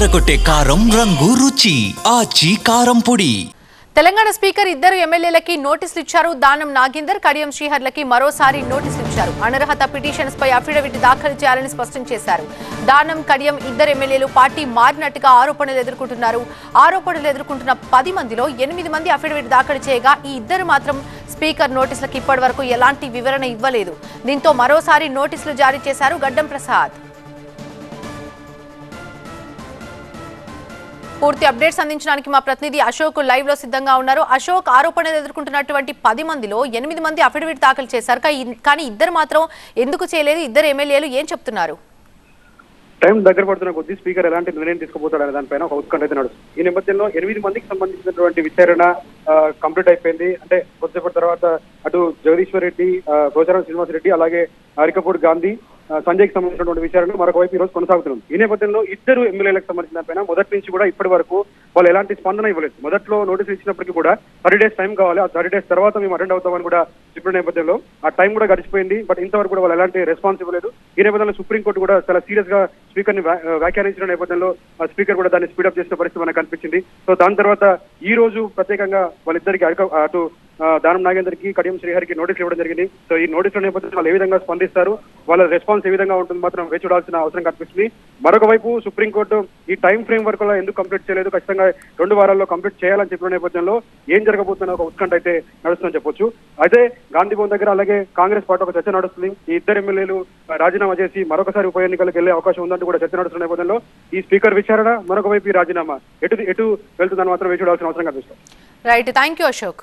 ఎర్రగొట్టే కారం రంగు రుచి ఆచి కారం పొడి. తెలంగాణ స్పీకర్ ఇద్దరు ఎమ్మెల్యేలకి నోటీసులు ఇచ్చారు. దానం నాగేందర్ కడియం శ్రీహర్లకి మరోసారి నోటీసులు ఇచ్చారు. అనర్హత పిటిషన్స్ పై అఫిడవిట్ దాఖలు చేయాలని స్పష్టం చేశారు. దానం కడియం ఇద్దరు ఎమ్మెల్యేలు పార్టీ మారినట్టుగా ఆరోపణలు ఎదుర్కొంటున్నారు. ఆరోపణలు ఎదుర్కొంటున్న పది మందిలో ఎనిమిది మంది అఫిడవిట్ దాఖలు చేయగా ఈ ఇద్దరు మాత్రం స్పీకర్ నోటీసులకు ఇప్పటి వరకు ఎలాంటి వివరణ ఇవ్వలేదు. దీంతో మరోసారి నోటీసులు జారీ చేశారు గడ్డం ప్రసాద్. పూర్తి అప్డేట్స్ అందించడానికి మా ప్రతినిధి అశోక్ లైవ్లో సిద్ధంగా ఉన్నారు. అశోక్ ఆరోపణలు ఎదుర్కొంటున్నటువంటి పది మందిలో ఎనిమిది మంది అఫిడవిట్ దాఖలు చేశారు. కానీ ఇద్దరు మాత్రం ఎందుకు చేయలేదు? ఇద్దరు ఎమ్మెల్యేలు ఏం చెప్తున్నారు? టైం దగ్గర పడుతున్న కొద్దీ స్పీకర్ ఎలాంటి నిర్ణయం తీసుకుపోతాడనే దానిపైన ఒక ఉత్కంఠ అయితే నడుస్తుంది. ఈ నేపథ్యంలో ఎనిమిది మందికి సంబంధించినటువంటి విచారణ కంప్లీట్ అయిపోయింది. అంటే కొద్దిసేపటి తర్వాత అటు జగదీశ్వర్ రెడ్డి గోచారం పోచారం శ్రీనివాస్ రెడ్డి అలాగే అరికపూడి గాంధీ సంజయ్కి సంబంధించినటువంటి విచారణ మరొకవైపు ఈ రోజు కొనసాగుతుంది ఈ నేపథ్యంలో ఇద్దరు ఎమ్మెల్యేలకు సంబంధించిన పైన మొదటి నుంచి కూడా ఇప్పటి వరకు వాళ్ళు ఎలాంటి స్పందన ఇవ్వలేదు. మొదట్లో నోటీసులు ఇచ్చినప్పటికీ కూడా థర్టీ డేస్ టైం కావాలి. ఆ థర్టీ డేస్ తర్వాత మేము అటెండ్ అవుతామని కూడా చెప్పిన నేపథ్యంలో ఆ టైం కూడా గడిచిపోయింది. బట్ ఇంతవరకు కూడా వాళ్ళు ఎలాంటి రెస్పాన్స్ ఇవ్వలేదు. ఈ నేపథ్యంలో సుప్రీంకోర్టు కూడా చాలా సీరియస్గా స్పీకర్ని వ్యాఖ్యానించిన నేపథ్యంలో ఆ స్పీకర్ కూడా దాన్ని స్పీడప్ చేసిన పరిస్థితి మనకు కనిపించింది. సో దాని తర్వాత ఈ రోజు ప్రత్యేకంగా వాళ్ళిద్దరికి అటు దానం నాగేందర్కి కడియం శ్రీహరికి నోటీసులు ఇవ్వడం జరిగింది. సో ఈ నోటీసుల నేపథ్యంలో వాళ్ళు ఏ విధంగా స్పందిస్తారు వాళ్ళ రెస్పాన్స్ ఏ విధంగా ఉంటుంది మాత్రం వేచి చూడాల్సిన అవసరం కనిపిస్తుంది. మరొక వైపు సుప్రీంకోర్టు ఈ టైం ఫ్రేమ్ వర్క్లో ఎందుకు కంప్లీట్ చేయలేదు ఖచ్చితంగా రెండు వారాల్లో కంప్లీట్ చేయాలని చెప్పిన నేపథ్యంలో ఏం జరగబోతున్న ఒక ఉత్కంఠ అయితే నడుస్తుందని చెప్పొచ్చు. అయితే గాంధీ భవన్ దగ్గర అలాగే కాంగ్రెస్ పార్టీ ఒక చర్చ నడుస్తుంది. ఈ ఇద్దరు ఎమ్మెల్యేలు రాజీనామా చేసి మరొకసారి ఉప ఎన్నికలకు వెళ్ళే అవకాశం ఉందంటూ కూడా చర్చ నడుస్తున్న నేపథ్యంలో ఈ స్పీకర్ విచారణ మరొక వైపు ఈ రాజీనామా. ఎటు ఎటు వెళ్తుందని మాత్రం వేచి చూడాల్సిన అవసరం కనిపిస్తుంది. Right thank you Ashok.